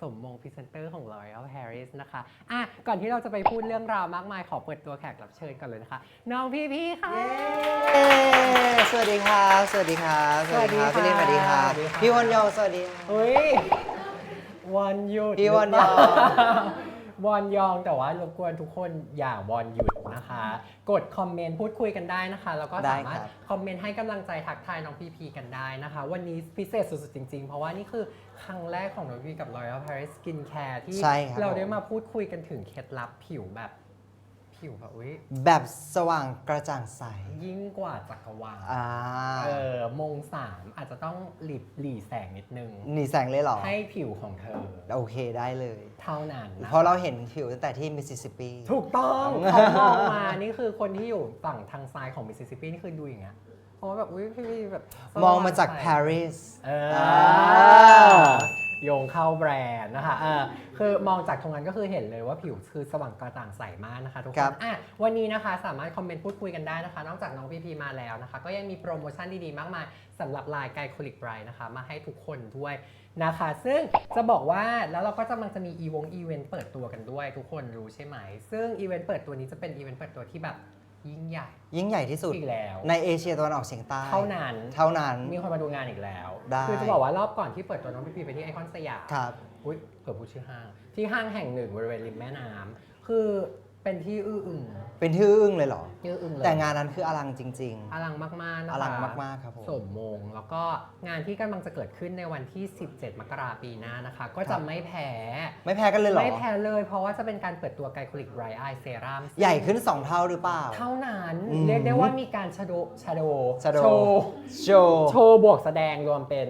สมมงพรีเซนเตอร์ของ L'Oreal Paris นะคะอะก่อนที่เราจะไปพูดเรื่องราวมากมาย ขอเปิดตัวแขกรับเชิญก่อนเลยนะคะ น้องพี่พี่ๆค่ะ เย้สวัสดีครับ สวัสดีครับ สวัสดีค่ะพี่ลินสวัสดีครับ สวัสดีค่ะ พี่วันยองสวัสดีครับเฮ้ยวันหยุดพี่วันยอง วันยองแต่ว่ารบกวนทุกคนอย่าวันหยุดนะคะ กดคอมเมนต์พูดคุยกันได้นะคะ แล้วก็ได้สามารถครับ คอมเมนต์ให้กำลังใจทักทายน้องพีพีกันได้นะคะ วันนี้พิเศษสุดๆจริงๆ เพราะว่านี่คือครั้งแรกของน้องพีกับ L'Oreal Paris Skin Care ที่ใช่ครับเราได้ผมมาพูดคุยกันถึงเคล็ดลับผิวแบบ ผิวแบบอุ้ยแบบสว่างกระจ่างใส ยิ่งกว่าจักรวาลอ่า เออมงสามอาจจะต้องหลีบหลีแสงนิดนึง หนีแสงเลยเหรอ ให้ผิวของเธอ โอเคได้เลย เท่านั้นนะเพราะเราเห็นผิวตั้งแต่ที่มิสซิสซิปปี ถูกต้องเขามองมา นี่คือคนที่อยู่ฝั่งทางซ้ายของมิสซิสซิปปีนี่คือดูอย่างเงี้ยเพราะว่าแบบอุ้ยพี่แบบสว่มองมาจากใสปารีสเอออ่า โยงเข้าแบรนด์นะคะเออคือมองจากตรงนั้นก็คือเห็นเลยว่าผิวคือสว่างกระจ่างใสมากนะคะทุกคนอะวันนี้นะคะสามารถคอมเมนต์พูดคุยกันได้นะคะ นอกจากน้องพีพีมาแล้วนะคะ ก็ยังมีโปรโมชั่นดีๆ มากมายสำหรับลายไกโคลิกไบรท์นะคะมาให้ทุกคนด้วยนะคะ ซึ่งจะบอกว่าแล้วเราก็จะมันจะมีอีวงอีเวนต์เปิดตัวกันด้วยทุกคนรู้ใช่ไหม ซึ่งอีเวนต์เปิดตัวนี้จะเป็นอีเวนต์เปิดตัวที่แบบ ยิ่งใหญ่ยิ่งใหญ่ที่สุด อีกแล้ว ในเอเชียตะวันออกเฉียงใต้เท่านั้น เท่านั้น มีคนมาดูงานอีกแล้ว ได้ คือจะบอกว่ารอบก่อนที่เปิดตัวน้องพีพีไปที่ไอคอนสยาม ครับ อุ้ยเผื่อพูดชื่อห้าง ที่ห้างแห่งหนึ่งบริเวณริมแม่น้ำคือ เป็นที่อื้ออึงเป็นที่อึ้งเลยเหรอที่อื้ออึงเลยแต่งานนั้นคืออลังจริง อลังมากๆนะคะอลังมากๆครับผมสมมง แล้วก็งานที่กำลังจะเกิดขึ้นในวันที่ 17 มกราปีหน้านะคะ ก็ครัจะบ ไม่แพ้ ๆ ไม่แพ้กันเลยเหรอ ไม่แพ้เลย เพราะว่าจะเป็นการเปิดตัวไกโคลิกไรไอเซรั่มใหญ่ขึ้น 2 เท่าหรือเปล่า เท่านั้นอืม เรียกได้ว่ามีการชโดชโด Shadow โชว์โชว์ โชว์บวกแสดงรวมเป็น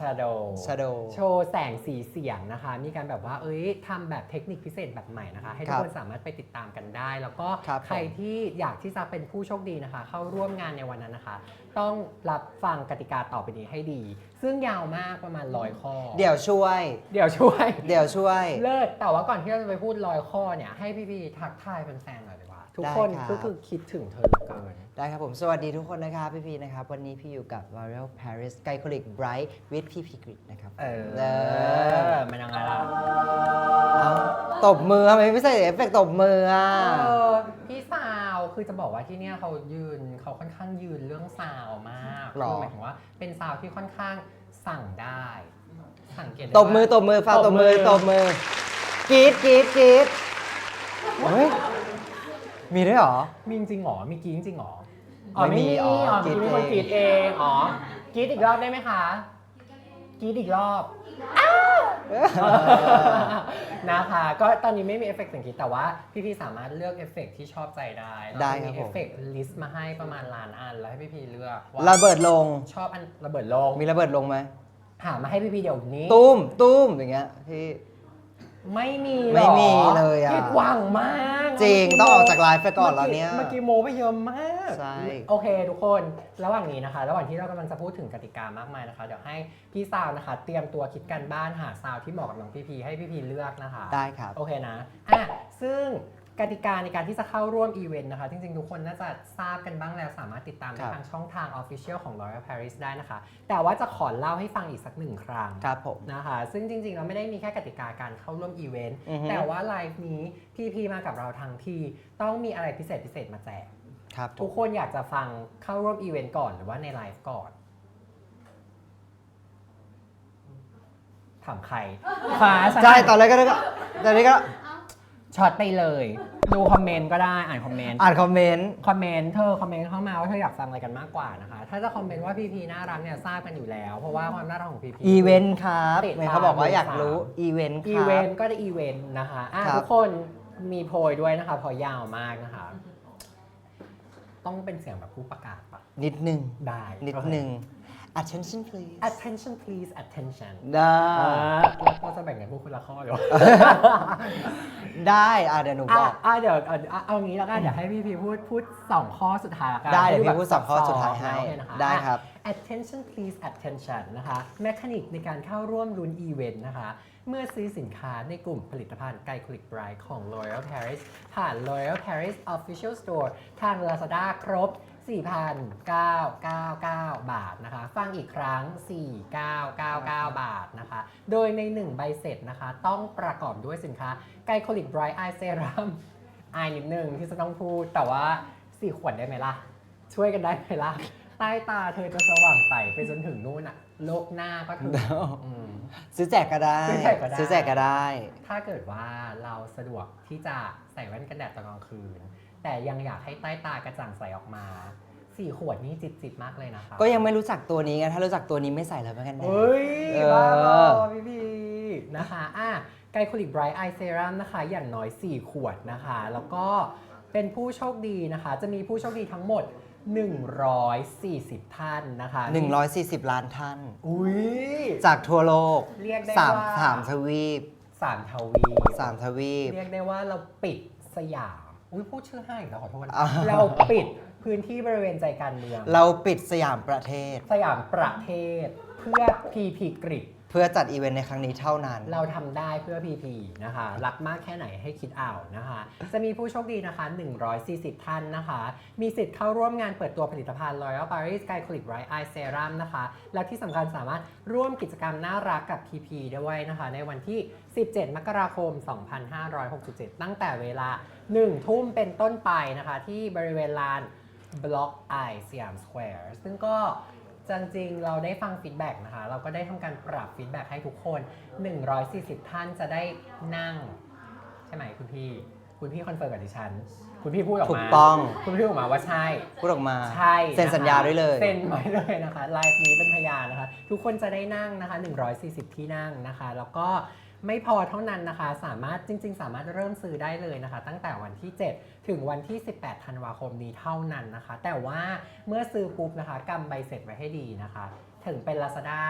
ชโด Shadow โชว์แสงสีเสียงนะคะ มีการแบบว่าเอ้ยทำแบบเทคนิคพิเศษแบบใหม่นะคะ ให้ทุครักบคนสามารถไปติดตามกันได้ แล้วก็ครับใครที่อยากที่จะเป็นผู้โชคดีนะคะ เข้าร่วมงานในวันนั้นนะคะ ต้องรับฟังกติกาต่อไปนี้ให้ดี ซึ่งยาวมากประมาณร้อยข้อ เดี๋ยวช่วย เดี๋ยวช่วย เดี๋ยวช่วย เลิศแต่ว่าก่อนที่เราจะไปพูดร้อยข้อเนี่ยให้พี่ๆทักทายแฟนๆหน่อย ดีกว่าทุกได้คนครับ ก็คือคิดถึงเธอเหลือเกิน ได้ครับผม สวัสดีทุกคนนะครับ พี่พีนะครับ วันนี้พี่อยู่กับ L'Oreal Paris Glycolic Bright with PP Grit นะครับ เออเออ มันยังไงล่ะ เอาตบมือทำไมไม่ใส่เอฟเฟกต์ตบมืออะ เออพี่สาวคือจะบอกว่าที่เนี่ยเขายืนเขาค่อนข้างยืนเรื่องซาวมากหรอ คือหมายถึงว่าเป็นซาวที่ค่อนข้างสั่งได้ สังเกตได้ตบมือว่า ตบมือฟ้าตบมือตบมือกรีดกรีดกรีดเฮ้ย มีด้วยเหรอ มีจริงๆหรอ มีกรีดจริงๆหรอไม่มีอ๋ออ๋อกรี๊มีดคนเองกรีดเองอ๋อกรีดอีกรอบได้ไหมคะกรีดอีกรอบนะคะ ก็ตอนนี้ไม่มีเอฟเฟกต์เสียงกรีดแต่ว่าพี่ๆสามารถเลือกเอฟเฟกต์ที่ชอบใจได้ได้เาครับมีผมเอฟเฟกต์ลิสต์มาให้ประมาณล้านอันแล้วให้พี่ๆเลือกว่าระเบิดลง ชอบอันระเบิดลงมีระเบิดลงไหมหามาให้พี่ๆเดี๋ยวนี้ ตุ้มตุ้มอย่างเงี้ยพี่ ไม่มีหรอไม่มีเลยอะ ผิดหวังมากจริงเมื่ต้องออกจากไลฟ์ไปก่อนแล้วเนี่ย เมื่อกี้โมไปเยอะมากใช่ โอเค ทุกคนระหว่างนี้นะคะ ระหว่างที่เรากำลังจะพูดถึงกติกามากมายนะคะ เดี๋ยวให้พี่ซาวนะคะ เตรียมตัวคิดกันบ้านหาซาวที่เหมาะกับน้องพี่พีให้พี่พีเลือกนะคะ ได้ครับ โอเคนะอะซึ่ง กติกาในการที่จะเข้าร่วมอีเวนต์นะคะ จริงๆ ทุกคนน่าจะทราบกันบ้างแล้วสามารถติดตามคได้รับทางช่องทาง Official ของ L'Oreal Paris ได้นะคะ แต่ว่าจะขอเล่าให้ฟังอีกสักหนึ่งครั้งครับผมนะคะ ซึ่งจริงๆเราไม่ได้มีแค่กติกาการเข้าร่วมอีเวนต์อือฮึแต่ว่าไลฟ์นี้พี่พีมากับเราทั้งทีต้องมีอะไรพิเศษพิเศษมาแจกครับผทุกมคนอยากจะฟังเข้าร่วมอีเวนต์ก่อนหรือว่าในไลฟ์ก่อนถามใครฟ้าฉันใช่ตอนแรกก็ก็ตอนนี้ก็ ช็อตไปเลย ดูคอมเมนต์ก็ได้อ่านคอมเมนต์อ่านคอมเมนต์ คอมเมนต์เธอคอมเมนต์เข้ามาว่าเธออยากฟังอะไรกันมากกว่านะคะ ถ้าจะคอมเมนต์ว่าพีพีน่ารักเนี่ยทราบกันอยู่แล้ว เพราะว่าความน่ารักของพีพี อีเวนต์ครับติดตามเมย์เขาบอกว่าอยากรู้ อีเวนต์คอีรับเวนต์ก็จะอีเวนต์นะคะอะครับ ทุกคนมีโพยด้วยนะคะเพอยาวมากนะคะ ต้องเป็นเสียงแบบผู้ประกาศปะนิดนึง ได้นิดโอเคนึง attention please attention please attention ได้อ่าแล้วเราจะแบ่งกันพูดคนละข้อเดี๋ยวได้อะเดี๋ยวหนูบอะอกอะเดี๋ยวเอาเอาเอางี้แล้วกันเดี๋ยวให้พี่พีพูดพูดสองข้อสุดท้ายละกันได้เดี๋ยวให้พี่พูดสองข้อสุดท้ายให้โอเคนะคะได้ครับ attention please attention นะคะแมคานิกในการเข้าร่วมลุ้นอีเวนต์นะคะ เมื่อซื้อสินค้าในกลุ่มผลิตภัณฑ์ไกลคลิกไบรท์ของ L'Oreal Paris ผ่าน L'Oreal Paris Official Store ทาง Lazada ครบ 4,999 บาทนะคะ ฟังอีกครั้ง 4,999 บาทนะคะ โดยใน 1 ใบเสร็จนะคะ ต้องประกอบด้วยสินค้าไกลโคลิกไบรท์ไอเซรัมอายนิดนึงที่จะต้องพูด แต่ว่า 4 ขวดได้ไหมล่ะ ช่วยกันได้ไหมล่ะ ใต้ตาเธอจะสว่างใสไปจนถึงนู่นอะโลกหน้าก็ถึงอืม ซื้อแจกก็ได้ ซื้อแจกก็ได้ ซื้อแจกก็ได้ ถ้าเกิดว่าเราสะดวกที่จะใส่แว่นกันแดดตอนกลางคืน แต่ยังอยากให้ใต้ตากระจ่างใสออกมาสี่ขวดนี้จิบๆมากเลยนะคะก็ยังไม่รู้จักตัวนี้ไงถ้ารู้จักตัวนี้ไม่ใส่แล้วเหมือนกันนะเฮ้ยเออ บ้าบอพี่พีนะคะอะไกลโคลิกไบรท์ไอเซรัมนะคะ อย่างน้อย 4 ขวดนะคะ แล้วก็เป็นผู้โชคดีนะคะ จะมีผู้โชคดีทั้งหมด 140 ท่านนะคะ140 ล้านท่าน อุ้ย จากทั่วโลกเรียกได้สามว่า สามทวีปสามทวีปสามทวีป เรียกได้ว่าเราปิดสยาม อุ้ยพูดชื่อให้อีกแล้วขอโทษนะอ่าเราปิดพื้นที่บริเวณใจกลารเมือง เราปิดสยามประเทศ สยามประเทศ เพื่อพีพีกริด เพื่อจัดอีเวนต์ในครั้งนี้เท่านั้น เราทำได้เพื่อพีพีนะคะ รักมากแค่ไหนให้คิดเอานะคะ จะมีผู้โชคดีนะคะ 140 ท่านนะคะ มีสิทธิ์เข้าร่วมงานเปิดตัวผลิตภัณฑ์ L'Oreal Paris Glycolic Bright Eye Serum นะคะ และที่สำคัญสามารถร่วมกิจกรรมน่ารักกับ PP ด้วยนะคะ ในวันที่ 17 มกราคม 2567 ตั้งแต่เวลา 1 ทุ่มเป็นต้นไปนะคะ ที่บริเวณลาน Block I สยมสแควร์ซึ่งก็ จริงๆ เราได้ฟังฟีดแบ็กนะคะ เราก็ได้ทำการปรับฟีดแบ็กให้ทุกคน 140 ท่านจะได้นั่ง ใช่ไหมคุณพี่ คุณพี่คอนเฟิร์มกับดิฉัน คุณพี่พูดออกมาถูกต้อง คุณพี่พูดออกมาว่าใช่ พูดออกมาใช่เซ็นสัญญาด้วยเลยเซ็นไว้เลยนะคะไลฟ์นี้เป็นพยานนะคะ ทุกคนจะได้นั่งนะคะ 140 ที่นั่งนะคะ แล้วก็ ไม่พอเท่านั้นนะคะ สามารถจริง ๆ สามารถเริ่มซื้อได้เลยนะคะ ตั้งแต่วันที่ 7 ถึงวันที่ 18 ธันวาคมนี้เท่านั้นนะคะ แต่ว่าเมื่อซื้อปุ๊บนะคะกำใบเสร็จไว้ให้ดีนะคะ ถึงเป็น Lazada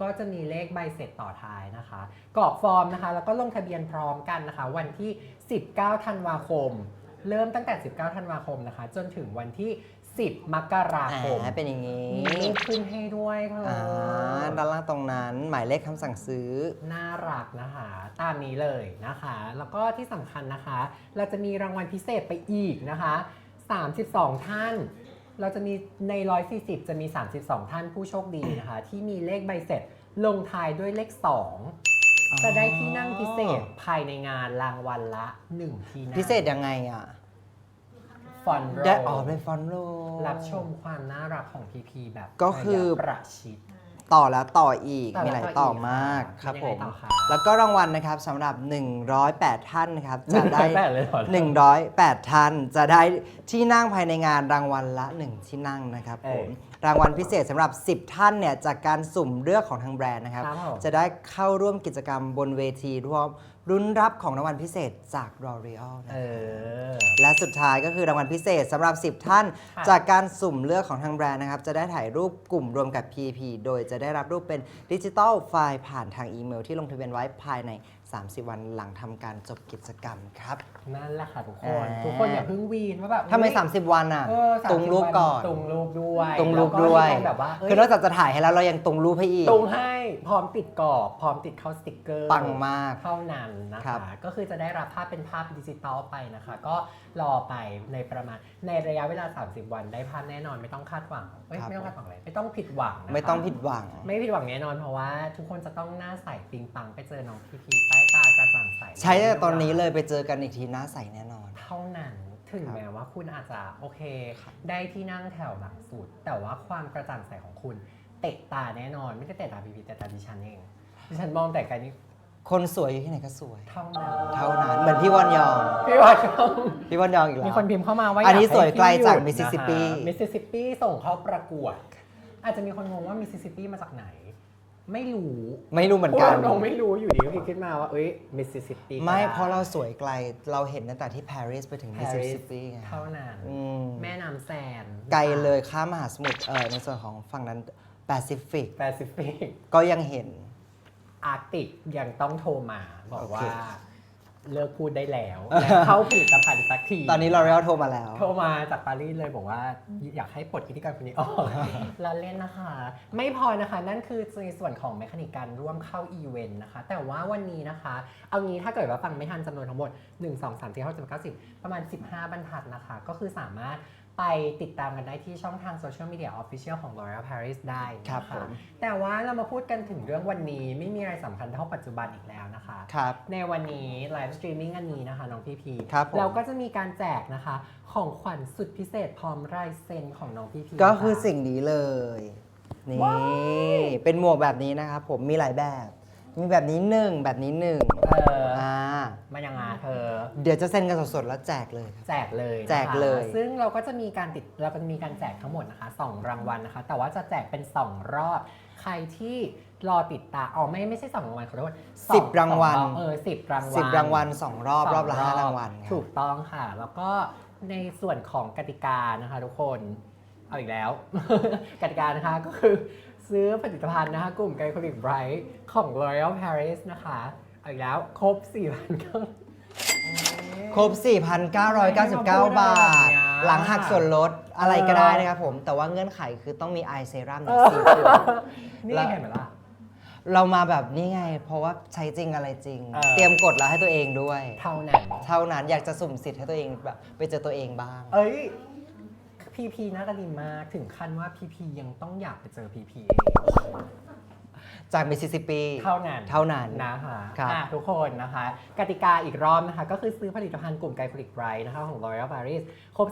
ก็จะมีเลขใบเสร็จต่อท้ายนะคะ กรอกฟอร์มนะคะ แล้วก็ลงทะเบียนพร้อมกันนะคะ วันที่ 19 ธันวาคมเริ่มตั้งแต่ 19 ธันวาคมนะคะ จนถึงวันที่ 10 มกราคมอ่าเป็นอย่างนี้มีรูปขึ้นให้ด้วยค่ะอ่าด้านล่างตรงนั้นหมายเลขคำสั่งซื้อ น่ารักนะคะ ตามนี้เลยนะคะ แล้วก็ที่สำคัญนะคะ เราจะมีรางวัลพิเศษไปอีกนะคะ 32 ท่าน เราจะมีใน 140 จะมี 32 ท่านผู้โชคดีนะคะ ที่มีเลขใบเสร็จลงท้ายด้วยเลข 2 จะได้ที่นั่งพิเศษภายในงานรางวัลละ 1 ที่นั่งพิเศษยังไงอะ ฟอนโรได้อ๋อเป็นฟอนต์โล รับชมความน่ารักของพีพีแบบก็คือ ระยะประชิด ต่อแล้วต่ออีกต่อมีแล้วหลายต่ต่อออีกมากค่ะครับมีผยังไงมต่อคะแล้วก็รางวัลนะครับสำหรับ 108 ท่านนะครับจะได้แปดเลยเหรอ 108 ท่านจะได้ที่นั่งภายในงานรางวัลละ 1 ที่นั่งนะครับผม รางวัลพิเศษสำหรับ 10 ท่านเนี่ยจากการสุ่มเลือกของทางแบรนด์นะครับ ครับผม จะได้เข้าร่วมกิจกรรมบนเวทีร่วม รุ้นรับของรางวัลพิเศษจาก L'Oreal นะเออ และสุดท้ายก็คือรางวัลพิเศษสำหรับ 10 ท่าน ค่ะ จากการสุ่มเลือกของทางแบรนด์นะครับ จะได้ถ่ายรูปกลุ่มรวมกับ PP โดยจะได้รับรูปเป็นดิจิตอลไฟล์ผ่านทางอีเมลที่ลงทะเบียนไว้ภายใน 30 วันหลังทำการจบกิจกรรมครับ นั่นแหละค่ะทุกคน อ่า ทุกคนอย่าเพิ่งวีนว่าแบบทำไมเฮ้ย30 วันอะ เออ30ตรงรูปก่อนตรงรูปด้วยตรงรูปด้วย แล้ก็ให้แบบว่าเอ้ยคือนอกจากจะถ่ายให้แล้วเรายังตรงรูปให้อีกตรงให้พร้อมติดกรอบ พร้อมติดเข้าสติกเกอร์ ปังมาก เท่านั้นนะครัคะบ ก็คือจะได้รับภาพเป็นภาพดิจิตอลไปนะคะ ก็รอไปในประมาณในระยะเวลา 30 วันได้ภาพแน่นอนไม่ต้องคาดหวังเอ้ยไม่ต้องคาดหวังเลยไม่ต้องผิดหวังนะคะไม่ต้องผิดหวัง ไม่ผิดหวังแน่นอนเพราะว่าทุกคนจะต้องหน้าใสปิงปังไปเจอน้องพีพีใต้ตากระจ่างใสใช้ตั้งแต่ตอนนี้เลยไปเจอกันอีกทีหน้าใสแน่นอน เท่านั้นถึงครับแม้ว่าคุณอาจจะโอเค ได้ที่นั่งแถวหลังสุด แต่ว่าความกระจ่างใสของคุณ เตะตาแน่นอนไม่ได้เตะตาพีพีแต่ตาดิฉันเองดิฉันมองแต่ไกันนี้คนสวยอยู่ที่ไหนก็สวย เท่านั้นเท่านั้นเหมือนพี่วอนยอง พี่ว่าชมพี่วอนยองอีกแล้วมีคนพิมพ์เข้ามาว่าอันนี้ยาให้สวยไกลจากพี่หยุด Mississippi นะคะมิสซิสซิปปีส่งเข้าประกวด อาจจะมีคนงงว่ามิสซิสซิปปีมาจากไหน ไม่รู้ไม่รู้เหมือนกันพวเราไม่รู้อยู่ดีก็คิดขึ้นมาว่าเอ้ยมิสซิสซิปปีไม่เพราะเราสวยไกลเราเห็นตั้งแต่ที่ปารีสไปถึงมิสซิสซิปปีไงเท่านั้นอืมแม่น้ำแซนไกลเลยข้ามมหาสมุทรเออในส่วนของฝั่งนั้นแปซิฟิกแปซิฟิกก็ยังเห็นอาร์กติกยังต้องโทรมาบอกว่า โอเค เลิกพูดได้แล้วและเข้าผลิตภัณฑ์สักทีตอนนี้ L'Oreal โทรมาแล้ว โทรมาจากปารีสเลยบอกว่าอยากให้ปลดพิธีกรคนนี้ออกเราเล่นนะคะ ไม่พอนะคะนั่นคือในส่วนของแมคานิกการร่วมเข้าอีเวนต์นะคะ แต่ว่าวันนี้นะคะ เอางี้ถ้าเกิดว่าฟังไม่ทันจำนวนทั้งหมด 1 2 3 4 5 6 7 9 10 ประมาณ 15 บรรทัดนะคะ ก็คือสามารถ ไปติดตามกันได้ที่ช่องทางโซเชียลมีเดียออฟฟิเชียลของ L'Oreal Paris ได้นะะครับผม แต่ว่าเรามาพูดกันถึงเรื่องวันนี้ไม่มีอะไรสำคัญเท่าปัจจุบันอีกแล้วนะคะ ครับ ในวันนี้ไลฟ์สตรีมมิ่งอันนี้นะคะน้องพีพีครับผม เราก็จะมีการแจกนะคะ ของขวัญสุดพิเศษพร้อมลายเซ็นของน้องพีพีก็คือนะะสิ่งนี้เลย นี่ว้ายเป็นหมวกแบบนี้นะครับผมมีหลายแบบ มีแบบนี้หนึ่งแบบนี้หนึ่งเอออ่ามันยังไงเธอ เดี๋ยวจะเซ็นกันสดๆแล้วแจกเลยครับ แจกเลยนะคะแจกเลย ซึ่งเราก็จะมีการติดเราก็จะมีการแจกทั้งหมดนะคะ 2 รางวัลนะคะ แต่ว่าจะแจกเป็น 2 รอบ ใครที่รอติดตามอ๋อไม่ไม่ใช่2รางวัลขอโทษสอสิบรางวัล สอเออสิบรางวัล สิบรางวัลสองรอบสงรอบละห้ารางวัลครับ ถูกต้องค่ะ แล้วก็ในส่วนของกติกานะคะทุกคน เอาอีกแล้ว กติกานะคะก็คือ ซื้อผลิตภัณฑ์นะคะกลุ่มไกลโคลิกไบรท์ของ L'Oreal Paris นะคะเอาอีกแล้วครบ 4 0 0 0ครบ 4,999 บาท หลังหักส่วนลดอะไรก็ได้นะครับผม แต่ว่าเงื่อนไขคือต้องมีไอเซรั่มในสีขวดนี่แล้วเห็นไหมล่ะ เรามาแบบนี้ไง เพราะว่าใช้จริงอะไรจริง เออ เตรียมกดแล้วให้ตัวเองด้วย เท่านั้น เท่านั้นอยากจะสุ่มสิทธิ์ให้ตัวเองแบบไปเจอตัวเองบ้าง เอ้ย พีพีน่าจะดีมากถึงขั้นว่าพีพียังต้องอยากไปเจอพีพีเองจากมิสซิสซิปปี เท่านั้นเท่านั้น นะคะครับอะทุกคนนะคะ กติกาอีกรอบนะคะ ก็คือซื้อผลิตภัณฑ์กลุ่มไกลโคลิกไบรท์นะคะของ L'Oreal Paris ครบ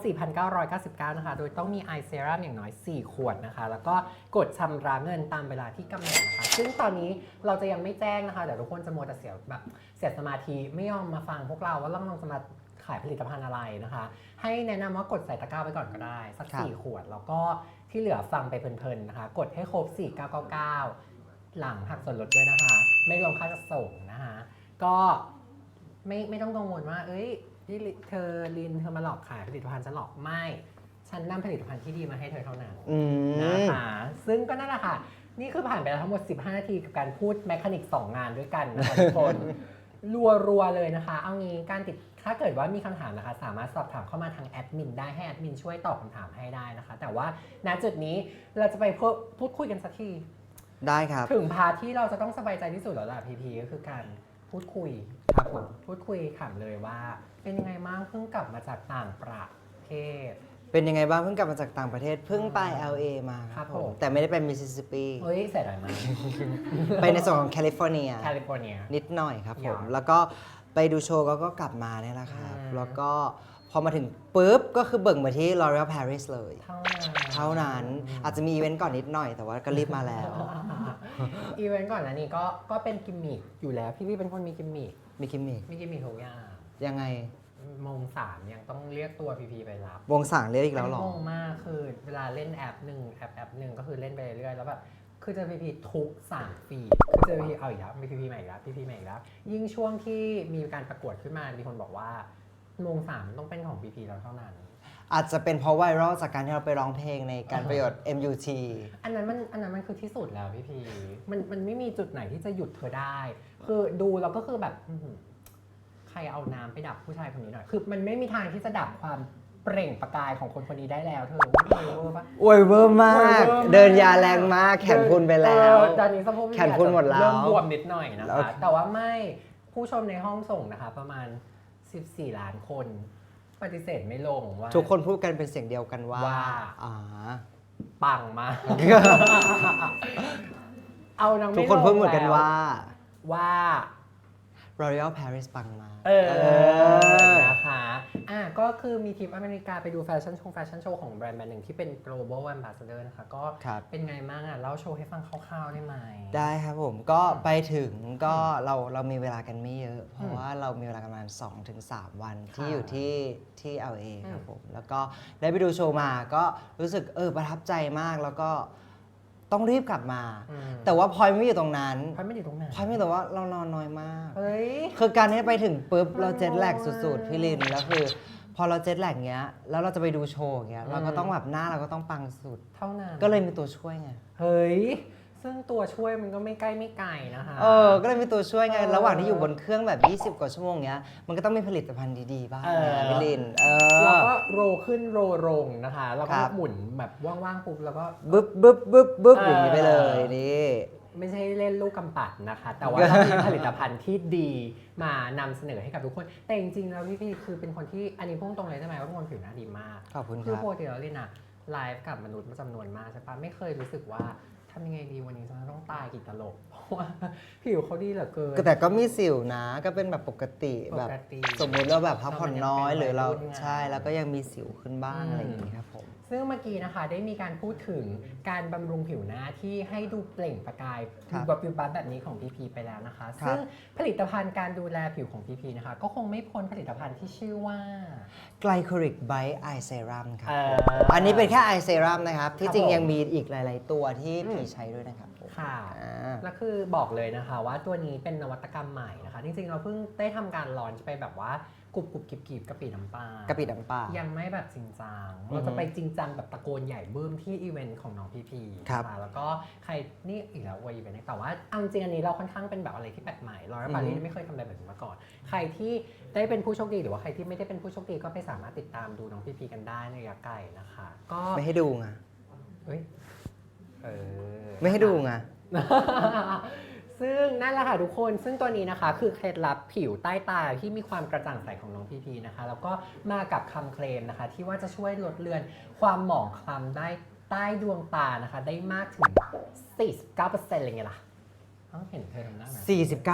4,999 นะคะ โดยต้องมีไอเซรั่มอย่างน้อย 4 ขวดนะคะ แล้วก็กดชำระเงินตามเวลาที่กำหนดนะคะ ซึ่งตอนนี้เราจะยังไม่แจ้งนะคะ เดี๋ยวทุกคนจะมัวแต่เสียแบบเสียสมาธิไม่ยอมมาฟังพวกเราว่าเรากำลังจะมา ขายผลิตภัณฑ์อะไรนะคะ ให้แนะนำว่ากดใส่ตะกร้าไว้ก่อนก็ได้ สักครับ4ขวด แล้วก็ที่เหลือฟังไปเพลินๆนะคะ กดให้ครบ 4999 หลังหักส่วนลดด้วยนะคะ ไม่รวมค่าจัดส่งนะคะ ก็ไม่ไม่ต้องกังวลว่า เอ้ยนี่ลิเธอลินเธอมาหลอกขายผลิตภัณฑ์ฉันหรอกไม่ ฉันนำผลิตภัณฑ์ที่ดีมาให้เธอเท่านั้น อืนะม คะซึ่งก็นั่นแหละค่ะ นี่คือผ่านไปแล้วทั้งหมด 15 นาทีกับการพูดแมคานิก 2 งานด้วยกันนะคะทุกคน รัวๆเลยนะคะ เอางี้การติด ถ้าเกิดว่ามีคำถามนะคะ สามารถสอบถามเข้ามาทางแอดมินได้ให้แอดมินช่วยตอบคำถามให้ได้นะคะ แต่ว่าณจุดนี้เราจะไปพูดพูดคุยกันสักทีได้ครับ ถึงพาร์ทที่เราจะต้องสบายใจที่สุดแล้วล่ะพีพีก็คือการพูดคุยครับผมพูดคุยถามเลยว่า เป็นยังไงบ้างเพิ่งกลับมาจากต่างประเทศเป็นยังไงบ้างเพิ่งกลับมาจากต่างประเทศเพิ่งไป LA มาครับผมแต่ไม่ได้ไปมิสซิสซิปปีเฮ้ยเสียดายมากไปในส่วนของแคลิฟอร์เนียแคลิฟอร์เนียนิดหน่อยครับผมอยากแล้วก็ ไปดูโชว์ก็ก็กลับมาเนี่ยแหละครับอืมแล้วก็พอมาถึงปุ๊บ ก็คือเบิ่งมาที่ L'Oreal Paris เลย เท่านั้นเท่านั้นอาจจะมีอีเวนต์ก่อนนิดหน่อยแต่ว่าก็รีบมาแล้ว อีเวนต์ก่อนหนะนี่ก็ก็เป็นกิมมิคอยู่แล้ว พี่พี่เป็นคนมีกิมมิคมีคิมมิกมีกิมมิคทุกอย่างยังไง โมงสามยังต้องเรียกตัวพีพีไปรับวงสั่งเรียกอีกแล้วเหรอ งงมากคือเวลาเล่นแอปหนึ่งแอปแอปหนึ่งก็คือเล่นไปเรื่อยๆแล้วแบบ คือเจอพีพีทุกสามฟีดคือเจอพีพีเอาอีกแล้วมีพีพีใหม่อีกแล้วพีพีใหม่อีกแล้วยิ่งช่วงที่มีการประกวดขึ้นมา มีคนบอกว่าโมงสามต้องเป็นของพีพีเราเท่านั้น อาจจะเป็นเพราะไวรัลจากการที่เราไปร้องเพลงในการประโยชน์ MUT อันนั้นมันอันนั้นมันคือที่สุดแล้วพี่พีมันมันไม่มีจุดไหนที่จะหยุดเธอได้ คือดูแล้วก็คือแบบอื้อหือใครเอาน้ำไปดับผู้ชายคนนี้หน่อย คือมันไม่มีทางที่จะดับความ เปล่งประกายของคนคนนี้ได้แล้วเธอว่าเธอเวอร์ปะ อวยเวอร์มากอวยเวอร์มากเดินยาแรงมาก แขนพุนไปแล้ว เออตอนนี้สะโพกพี่แขนพุนหมดแล้วเริ่มบวมนิดหน่อยนะแล้ว คะ แต่ว่าไม่ผู้ชมในห้องส่งนะคะ ประมาณ 14 ล้านคน ปฏิเสธไม่ลงว่า ทุกคนพูดกันเป็นเสียงเดียวกันว่าว่า อ่า ปังมาก เอานางไม่ทุกคนพูดเหมือนกันลงแล้วว่าว่า L'Oreal Paris ปังมาก เออเออนะคะอะก็คือมีทริปอเมริกาไปดูแฟชั่นโชว์แฟชั่นโชว์ของแบรนด์แบรนด์หนึ่งที่เป็น global ambassador นะคะ ก็ครับ เป็นไงบ้างอะเล่าโชว์ให้ฟังคร่าวๆได้ไหม ได้ครับผมก็ไปถึงก็เราเรามีเวลากันไม่เยอะ เพอืราะมว่าเรามีเวลากันประมาณ2-3ถึง3วันที่ค่ะอยู่ที่ที่ LA ครับอืมผม แล้วก็ได้ไปดูโชว์มาก็รู้สึกเออประทับใจมากแล้วก็ ต้องรีบกลับมา อืมแต่ว่าพลอยไม่อยู่ตรงนั้นพอยไม่อยู่ตรงไหนพลอยไม่แต่ว่าเรานอนน้อยมาก เฮ้ย คือการที่ไปถึงปุ๊บเรามันเจ็ตแลกน้อยสุดๆพี่ลินแล้วคือ พอเราเจ็ตแลกเงี้ย แล้วเราจะไปดูโชว์อย่างเงี้ยอืมเราก็ต้องแบบหน้าเราก็ต้องปังสุด เท่านั้นก็เลยมีตัวช่วยไง เฮ้ย ซึ่งตัวช่วยมันก็ไม่ใกล้ไม่ไกลนะคะเออ ก็เลยมีตัวช่วยไงเออระหว่างที่อยู่บนเครื่องแบบ 20 กว่าชั่วโมงเนี้ย มันก็ต้องมีผลิตภัณฑ์ดีๆ บ้างเออ นะพี่ลิน เอแล้วอก็โรขึ้นโรลงนะคะ แล้วก็ครับ หมุนแบบว่างๆปุ๊บแล้วก็ บึ๊บบึ๊บบึ๊บบึ๊บเออออย่างนี้ไปเลยนี่ ไม่ใช่เล่นลูกกำปัดนะคะ แต่ว่าเรามีผลิตภัณฑ์ที่ดีมานำเสนอให้กับทุกคน แต่จริงๆ แล้วพี่พี่คือเป็นคนที่อันนี้พุ่งตรงเลยใช่ไหมว่าเป็นคนผิวหน้าดีมาก ขอบคุณคคือรับ ปกติแล้วเลยนะไลฟ์กับมนุษย์จำนวนมากใช่ปะไม่เคยรู้สึกว่า ทำยังไงดีวันนี้ฉันจะต้องตายกี่ตลบ เพราะว่าผิวเขาดีเหลือเกิน แต่ก็มีสิวนะก็เป็นแบบปกติแบบปกติสมมุติเราแบบพักผ่อนน้อยเรามันยังเป็นหรือเราวัยรุ่นไง ใช่แล้วก็ยังมีสิวขึ้นบ้างอืมอะไรอย่างนี้ครับผมซึ่งเมื่อกี้นะคะได้มีการพูดถึงการบำรุงผิวหน้าที่ให้ดูเปล่งประกายครับแบบผิวบับแบบนี้ของพีพีไปแล้วนะคะครับซึ่งผลิตภัณฑ์การดูแลผิวของพีพีนะคะ ก็คงไม่พ้นผลิตภัณฑ์ที่ชื่อว่าไกลโคลิกไบต์ไอเซรัมครับเอออันนี้เป็นแค่ไอเซรัมนะครับ ที่จริงผมยังมีอีกหลาย ๆ ตัวที่อืมพี่ใช้ด้วยนะครับผมค่ะอ่าแล้วคือบอกเลยนะคะว่าตัวนี้เป็นนวัตกรรมใหม่นะคะ จริง ๆ เราเพิ่งได้ทำการลอนไปแบบว่า กรุบกรุบกริบกริบกะปิน้ำปลากะปิน้ำปลา ยังไม่แบบจริงจังอือฮึเราจะไปจริงจังแบบตะโกนใหญ่บื้มที่อีเวนต์ของน้องพีพีครับะแล้วก็ใครนี่อีกแล้ววัยอีเวนต์แต่ว่าเอาจริงๆอันนี้เราค่อนข้างเป็นแบบอะไรที่แปลกใหม่ลอร่าปารีอือฮึไม่เคยทำอะไรแบบนี้มาก่อน ใครที่ได้เป็นผู้โชคดีหรือว่าใครที่ไม่ได้เป็นผู้โชคดีก็ไปสามารถติดตามดูน้องพีพีกันได้ในระยะไกลนะคะ ก็ไม่ให้ดูไงเอ้ยเออ ไม่ให้ดูไง ซึ่งนั่นแหละค่ะทุกคน ซึ่งตัวนี้นะคะ คือเคล็ดลับผิวใต้ตาที่มีความกระจ่างใสของน้องพีพีนะคะ แล้วก็มากับคำเคลมนะคะ ที่ว่าจะช่วยลดเลือนความหมองคล้ำได้ใต้ดวงตานะคะ ได้มากถึง 49%อะไรเงี้ยล่ะ ต้องเห็นเธอทำหน้าไหม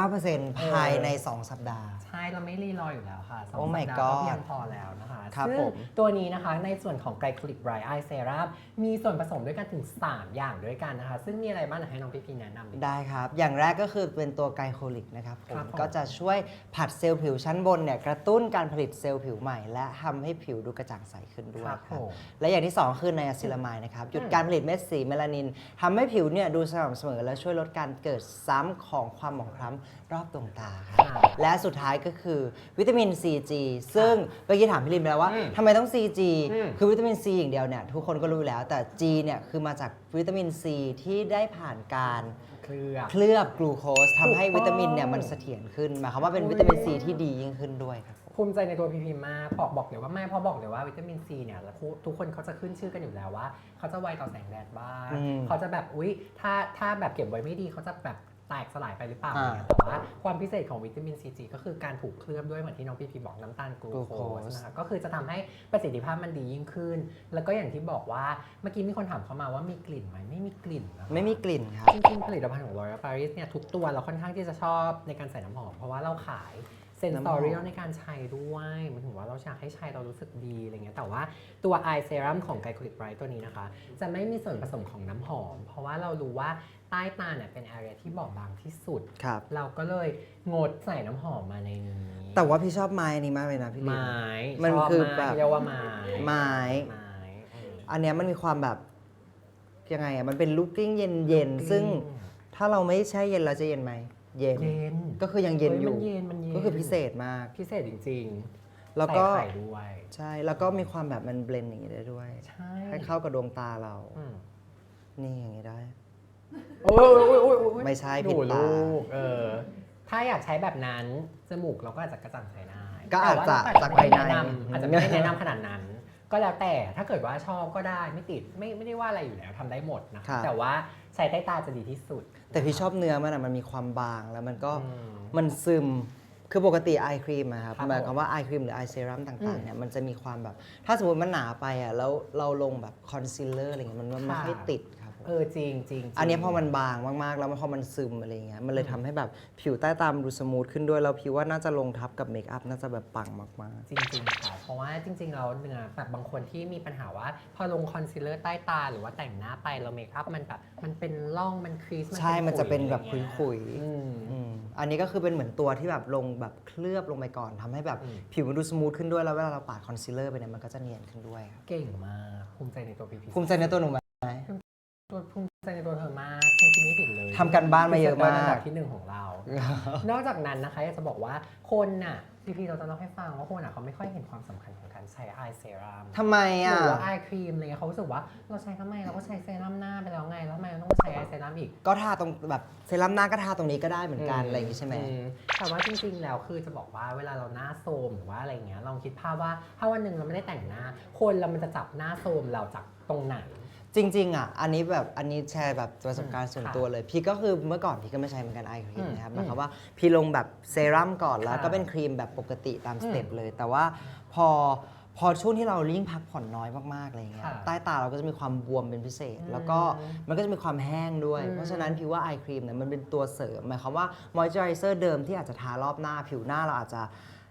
49%ภายใน 2 สัปดาห์ ใช่เราไม่รีรออยู่แล้วค่ะสอง Oh my สัปดาห์ก็ God เพียงพอแล้วนะคะครับซึ่งผม ตัวนี้นะคะในส่วนของไกลโคลิกไบรท์ไอเซรั่มมีส่วนผสมด้วยกันถึง 3 อย่างด้วยกันนะคะ ซึ่งมีอะไรบ้างอยากให้น้องพี่พีแนะนำดีได้ครับ อย่างแรกก็คือเป็นตัวไกลโคลิกนะครับผครัมบผม ก็จะช่วยผัดเซลล์ผิวชั้นบนเนี่ยกระตุ้นการผลิตเซลล์ผิวใหม่ และทำให้ผิวดูกระจ่างใสขึ้นด้วยครับครับผมและอย่างที่ 2 คือไนอะซิลามายนะครับหยุดอืมการผลิตเม็ดสีเมลานินทำให้ผิวเนี่ยดูสม่ำเสมอและช่วยลดการเกิดซ้ำของความหมองคล้ำรอบดวงตาครับค่ะและสุดท้ายก็คือวิตามิน CG ซึ่งเมื่อกี้ถามพี่ลิมไปแล้วว่าอืมทำไมต้อง CG อืม คือวิตามิน C อย่างเดียวเนี่ยทุกคนก็รู้อยู่แล้วแต่ G เนี่ยคือมาจากวิตามิน C ที่ได้ผ่านการ เคลือบ เคลือบกลูโคสทำให้ถูกต้องวิตามินเนี่ยมันเสถียรขึ้นหมายความว่าเป็นวิตามิน C ที่ดียิ่งขึ้นด้วยครับผมภูมิใจในตัวพีพีมากบอกบอกเลยว่าไม่เพราะบอกเลยว่าวิตามินซีเนี่ยแล้วทุกคนเขาจะขึ้นชื่อกันอยู่แล้วว่า เขาจะไวต่อแสงแดดบ้างอืมเขาจะแบบอุ๊ยถ้าถ้าแบบเก็บไว้ไม่ดีเขาจะแบบ แตกสลายไปหรือเปล่าอ่าเนี่ยแต่ว่าความพิเศษของวิตามินซีจีก็คือการถูกเคลือบด้วยเหมือนที่น้องพีพีบอกน้ำตาลกลูโค Glucose สนะคะก็คือจะทำให้ประสิทธิภาพมันดียิ่งขึ้น แล้วก็อย่างที่บอกว่าเมื่อกี้มีคนถามเข้ามาว่ามีกลิ่นไหมไม่มีกลิ่นนะคะ ไม่มีกลิ่นครับ จริงๆผลิตภัณฑ์ของ L'Oreal Paris เนี่ยทุกตัวเราค่อนข้างที่จะชอบในการใส่น้ำหอม เพราะว่าเราขาย เซนน้ำ s หออมเรียลในการใช้ด้วยหมันถึงว่าเราอยากให้ใช้เรารู้สึกดีอะไรเงี้ยแต่ว่าตัว Eye Serum ของ Glycolic Bright ตัวนี้นะคะ จะไม่มีส่วนผสมของน้ำหอม เพราะว่าเรารู้ว่าใต้ตาเนี่ยเป็น area ที่บอบบางที่สุดครับเราก็เลยงดใส่น้ำหอมมาในนี้ แต่ว่าพี่ชอบไม้อันนี้มากเลยนะพี่ลิไม้มันชอบคือมากแบบเรียกว่าไม้ไม้ไม้เอออันเนี้ยมันมีความแบบยังไงอะมันเป็นลูกกลิ้งเย็นเย็นๆซึ่งถ้าเราไม่แช่เย็นเราจะเย็นไหม เย็น เย็นก็คือยังเย็นอยู่ ฮ้มันเย็นมันเย็นก็คือพิเศษมาก พิเศษจริงๆแล้วก็ ใส่ไข่ด้วย ใช่ แล้วก็มีความแบบมันเบลนอย่างนี้ได้ด้วย ใช่ให้เข้ากับดวงตาเรา อืมนี่อย่างนี้ได้ โอ้ยโอ้ยโอ้ยโอ้ยโอ้ยไม่ใช่ผิดโอ้ตาลูกเออ ถ้าอยากใช้แบบนั้น จมูกเราก็อาจจะกระจ่างใสได้ก็อาจจะแต่ว่จากเรภายในไม่แนะำอาจจะไม่ได้แนะนำขนาดนั้น ก็แล้วแต่ถ้าเกิดว่าชอบก็ได้ไม่ติดไม่ไม่ได้ว่าอะไรอยู่แล้วทำได้หมดนะครัคะบแต่ว่าใช้ใต้ตาจะดีที่สุด แต่พี่ชอบเนื้อมันอะมันมีความบางแล้วมันก็อืม มันซึมคือปกติไอครีมอะครับครับหมายความว่าไอครีมหรือไอเซรั่มอืต่างมๆเนี่ยมันจะมีความแบบ ถ้าสมมติมันหนาไปอะแล้วเราลงแบบคอนซีลเลอร์อะไรเงี้ยมันมันไม่ค่ะ ค่อยติดครับผม เออจริงจริงอันนี้พอมันบางมากๆ แล้วมันพอมันซึมอะไรเงี้ยมันเลยทำให้แบบผิวใต้ตามดูสมูทขึ้นด้วยแล้วผิวว่าน่าจะลงทับกับเมคอัพน่าจะแบบปังมากๆ จริงๆค่ะเพราะว่าจริงๆเราเนื้อแบบบางคนที่มีปัญหาว่า พอลงคอนซีลเลอร์ใต้ตาหรือว่าแต่งหน้าไปเราเมคอัพมันแบบมันเป็นร่องมันครีสใช่มันจะเป็นแบบขุยๆอันนี้ก็คือเป็นเหมือนตัวที่แบบลงแบบเคลือบลงไปก่อนทำให้แบบผิวมันดูสมูทขึ้นด้วยแล้วเวลาเราปาดคอนซีลเลอร์ไปเนี่ยมันก็จะเนียนขึ้นด้วย เก่งมากภูมิใจในตัวพีพีภูมิใจในตัวหนูไหม ตัวภูมิใจในตัวเธอมากจริงๆไม่ผิดเลยทำการบ้านมาเยอะมาก ป็นอันดับที่หนึ่งของเรา นอกจากนั้นนะคะอยากจะบอกว่าคนน่ะจพี่พีเราจะเล่าให้ฟังว่าคนอะเขาไม่ค่อยเห็นความสำคัญของการใช้ไอเซรั่มทำไมหอะ รือว่าไอครีมอะไรเงี้ยเขารู้สึกว่าเราใช้ทำไมเราก็ใช้เซรั่มหน้าไปแล้วไงแล้วทำไมเราต้องมาใช้ไอเซรั่มอีก ก็ทาตรงแบบเซรั่มหน้าก็ทาตรงนี้ก็ได้เหมือนกันอะไรอย่างงี้ใช่ไหม อืแต่ว่าจริงๆ แล้วคือจะบอกว่าเวลาเราหน้าโทรมหรือว่าอะไรเงี้ยลองคิดภาพว่าถ้าวันหนึ่งเราไม่ได้แต่งหน้า คนเรามันจะจับหน้าโทรมเราจากตรงไหน จริงๆอะอันนี้แบบอันนี้แชร์แบบประสบการณ์ส่วนค่ะตัวเลย พี่ก็คือเมื่อก่อนพี่ก็ไม่ใช้เหมือนกันไอครีอืมมนะครับหอืมมายความว่าพี่ลงแบบเซรั่มก่อนแล้วค่ะก็เป็นครีมแบบปกติตามอืมสเต็ปเลย แต่ว่าพอพอช่วงที่เรายิ่งพักผ่อนน้อยมากๆอะไรเงี้ยค่ะใต้ตาเราก็จะมีความบวมเป็นพิเศษอืมแล้วก็มันก็จะมีความแห้งด้วยอืมเพราะฉะนั้นพี่ว่าไอครีมเนี่ยมันเป็นตัวเสริมหมายความว่ามอยเจอไรเซอร์เดิมที่อาจจะทารอบหน้าผิวหน้าเราอาจจะ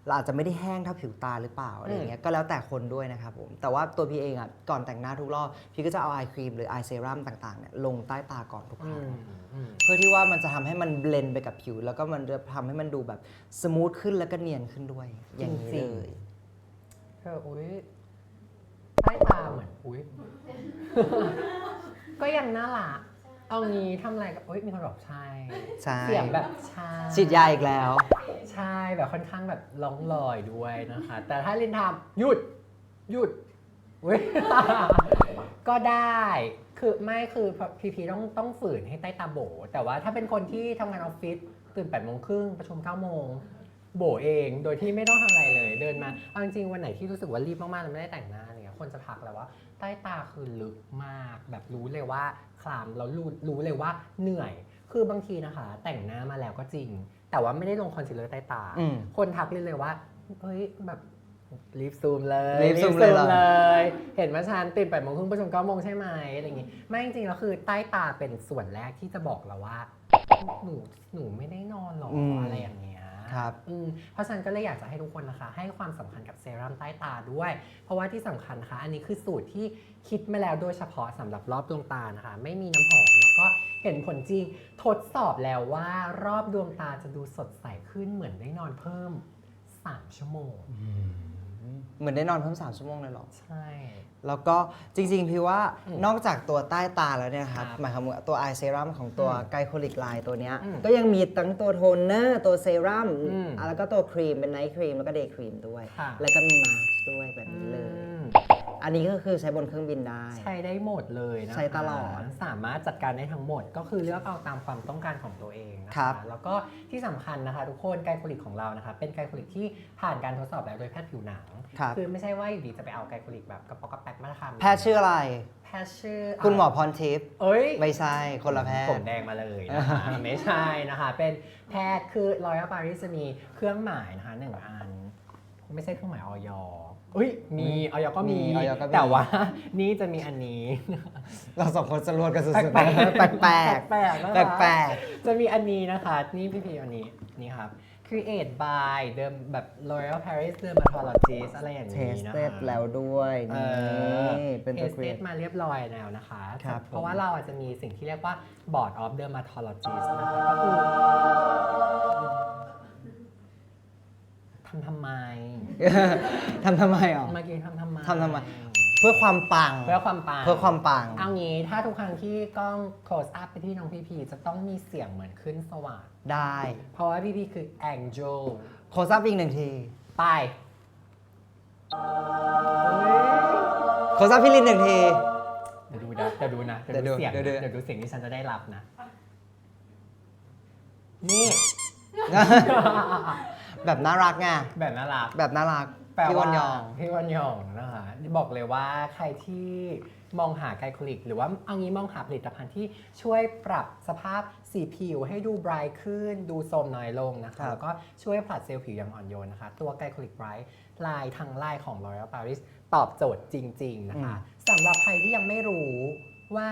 เราอาจจะไม่ได้แห้งเท่าผิวตาหรือเปล่าอะไรอย่างเงี้ยก็แล้วแต่คนด้วยนะครับผมแต่ว่าตัวพี่เองอะก่อนแต่งหน้าทุกรอบพี่ก็จะเอาไอครีมหรือไอเซรั่มต่างๆเนี่ยลงใต้ตาก่อนทุกคอืรั้งมอืมเพื่อที่ว่ามันจะทำให้มันเบลนด์ไปกับผิว แล้วก็มันจะทำให้มันดูแบบสมูทขึ้นแล้วก็เนียนขึ้นด้วย อย่างนี้จริงเลๆยเธออุ้ยใต้ตาเหมือนอุ้ยก็ยังน่ารักเอางี้ทำอะไรกับอุ้ยมีคนบอกใช่ใช่เสียงแบบใช่ฉีดยาอีกแล้ว ใช่แบบค่อนข้างแบบล่องลอยด้วยนะคะ แต่ถ้าลินทำหยุดหยุดเว้ยก็ได้คือไม่คือพีพีต้องต้องฝืนให้ใต้ตาโบ แต่ว่าถ้าเป็นคนที่ทำงานออฟฟิศตื่น8ปดโมงครึ่งประชุม9ก้าโมงโบเองโดยที่ไม่ต้องทำอะไรเลย เดินมาเอาจริงๆวันไหนที่รู้สึกว่ารีบมากๆแล้วไม่ได้แต่งหน้าเนี่ยคนจะทักแล้วว่า ใต้ตาคือลึกมาก แบบรู้เลยว่าคลามแล้วรู้รู้เลยว่าเหนื่อย คือบางทีนะคะ แต่งหน้ามาแล้วก็จริง แต่ว่าไม่ได้ลงคอนซีลเลอร์ใต้ตา อืม คนทักเลยเลยว่า เฮ้ย แบบรีบซูมเลยรีบซูมเลยเหรอเลยเห็นว่าฉันตื่นแปดโมงครึ่งประชุมเก้าโมงใช่ไหมอะไรอย่างงี้ ไม่จริงๆแล้วคือใต้ตาเป็นส่วนแรกที่จะบอกเราว่า หนูหนูไม่ได้นอนหรออะไรอย่างเงี้ย ครับอืมเพราะฉะนั้นก็เลยอยากจะให้ทุกคนนะคะ ให้ความสำคัญกับเซรั่มใต้ตาด้วย เพราะว่าที่สำคัญนะคะ อันนี้คือสูตรที่คิดมาแล้วโดยเฉพาะสำหรับรอบดวงตานะคะ ไม่มีน้ำหอมแล้วก็เห็นผลจริงทดสอบแล้วว่ารอบดวงตาจะดูสดใสขึ้นเหมือนได้นอนเพิ่ม 3 ชั่วโมง เหมือนได้นอนเพิ่มสามชั่วโมงเลยเหรอ ใช่ แล้วก็จริงๆ พี่ว่าอืมนอกจากตัวใต้ตาแล้วเนี่ยครับครับหมายความว่าตัวไอเซรั่มของตัวอืมไกลโคลิกไลน์ตัวเนี้ย อืมก็ยังมีทั้งตัวโทนเนอร์ ตัวเซรั่มอืมแล้วก็ตัวครีมเป็นไนท์ครีมแล้วก็เดย์ครีมด้วย ค่ะ แล้วก็มีมาสก์ด้วยแบบนี้เลย อืม อันนี้ก็คือใช้บนเครื่องบินได้ ใช้ได้หมดเลยนะคะใช้ตลอดสามารถจัดการได้ทั้งหมด ก็คือเลือกเอาตามความต้องการของตัวเองนะครัคะบแล้วก็ที่สำคัญนะคะ ทุกคนไกลโคลิกของเรานะคะเป็นไกลโคลิกที่ผ่านการทดสอบแล้วโดยแพทย์ผิวหนังครับคือไม่ใช่ว่าอยู่ดีจะไปเอาไกลโคลิกแบบกระป๋อกกระแป๊กมาทำแพทย์ชื่ออะไรแพทย์ชื่อคุณหมอพรทิพย์เอ้ยไม่ใช่คนละแพทผมย์แดงมาเลยนะคะไม่ใช่นะคะ เป็นแพทย์คือ Royal Paris จะมีเครื่องหมายนะคะหนึ่งอัน ไม่ใช่เครื่องหมายออย อุ้ยมีออยก็มี มีอยก็มี แต่ว่า นี่จะมีอันนี้เราสองคนสรวดกันสุดๆแปลกๆแปลกแปลกแปลกๆนะคะแปลกแปลก จะมีอันนี้นะคะ นี่พี่พีอันนี้นี่ครับ create by เดิมแบบ L'Oreal Paris Dermatologist อะไรอย่างเทนี้สนะคะเต็ดแล้วด้วยเอนี่อเป็นเทตัวสครีเต็มดมาเรียบร้อยแล้วนะคะ ครับเพราะผมว่าเราอาจจะมีสิ่งที่เรียกว่า Board of Dermatologist นะคะก็คือ ทำทำไมทำทำไมอะเมื่อกี้ทำทำไมทำทำไม เพื่อความปัง เพื่อความปัง เพื่อความปัง เอางี้ถ้าทุกครั้งที่กล้อง close up ไปที่น้องพีพีจะต้องมีเสียงเหมือนขึ้นสว่างได้ เพราะว่าพีพีคือ angel โคซับอีกหนึ่งที ไปโคซับพี่ลินหนึ่งที เดี๋ยวดูนะ เดี๋ยวดูนะ เดี๋ยวดูเสียงเดี๋ยวดูเดี๋ยวดูเสียงที่ฉันจะได้รับนะ นี่ แบบน่ารักไงแบบน่ารักแบบน่ารักแปลพี่วว่าอนยอง พี่วันยองนะคะบอกเลยว่าใครที่มองหาไกลโคลิก หรือว่าเอางี้มองหาผลิตภัณฑ์ที่ช่วยปรับสภาพสีผิวให้ดูไบรท์ขึ้น ดูโทรมน้อยลงนะครัคะบ แล้วก็ช่วยผลัดเซลล์ผิวอย่างอ่อนโยนนะคะ ตัวไกลโคลิกไบรท์ลายทางลายของ L'Oreal Paris ตอบโจทย์จริง ๆ นะคะสำหรับใครที่ยังไม่รู้ว่า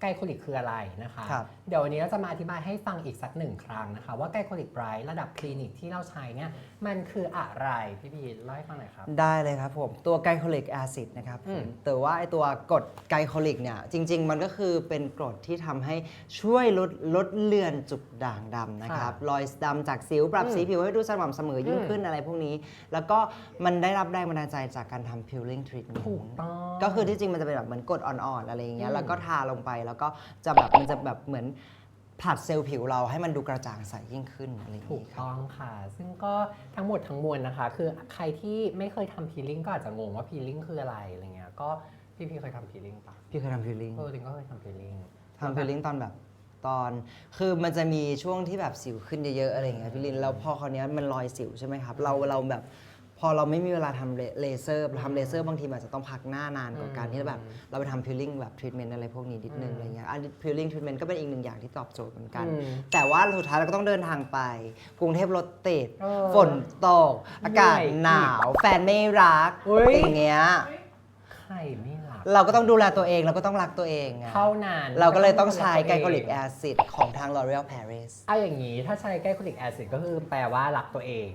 ไกลโคลิกคืออะไรนะคะ ครับ เดี๋ยววันนี้เราจะมาอธิบายให้ฟังอีกสักหนึ่งครั้งนะคะ ว่าไกลโคลิกไบรท์ระดับคลินิกที่เราใช้เนี่ยมันคืออะไรพี่พีเล่าให้ฟังหน่อยครับ ได้เลยครับผม ตัวไกลโคลิกแอซิดนะครับอืผมมแต่ว่าไอตัวกรดไกลโคลิกเนี่ยจริง ๆ มันก็คือเป็นกรดที่ทำให้ช่วยลดลดเลือนจุดด่างดำนะครับ รอยดำจากสิวปรับอืมสีผิวให้ดูสม่ำเสมอยิ่งอืมขึ้นอะไรพวกนี้ แล้วก็มันได้รับแรงบันดาลใจจากการทำ peeling treatment ถูกต้อง ก็คือที่จริงมันจะเป็นแบบเหมือนกรดอ่อนๆอะไรอย่างเงี้อืยมแล้วก็ทาลงไปแล้วก็จะแบบมันจะแบบเหมือน ผลัดเซลล์ผิวเราให้มันดูกระจ่างใสยิ่งขึ้นอะไรอย่างถูกนี้ครับ ต้องค่ะ ซึ่งก็ทั้งหมดทั้งมวลนะคะ คือใครที่ไม่เคยทำพีลิ่งก็อาจจะงงว่าพีลิ่งคืออะไรอะไรเงี้ย ก็พี่พีเคยทำพีลิ่งปะพี่เคยทำพิลลิ่งเออจริงก็เคยทำพีลิ่ง ทำพิลลิ่งตอนแบบตอน คือมันจะมีช่วงที่แบบสิวขึ้นเยอะๆอะไรอย่างเงี้ยพี่ลินแล้วพอคราวเนี้ยมันรอยสิวใช่ไหมครับ เราเราแบบ พอเราไม่มีเวลาทำเลเลเซอร์ทำเลเซอร์บางทีมันอาจจะต้องพักหน้านานกว่าการที่แบบเราไปทำพิลลิ่งแบบทรีทเมนต์อะไรพวกนี้นิดนึงอะไรเงี้ยอันพิลลิ่งทรีทเมนต์ก็เป็นอีกหนึ่งอย่างที่ตอบโจทย์เหมือนกันอืมแต่ว่าสุดท้ายเราก็ต้องเดินทางไป กรุงเทพรถติดเออฝนตก อากาศเหนื่อยหนาว แฟนไม่รักเฮ้ยอย่างเงี้ยใครไม่รัก เราก็ต้องดูแลตัวเองเราก็ต้องรักตัวเองไงเท่านั้นเราก็เลยต้องใช้ดูไกแลลตัวโคเงลิกแอซิดของทาง L'Oreal Paris เอาอย่างนี้ถ้าใช้ไกลโคลิกแอซิดก็คือแปลว่ารักตัวเอง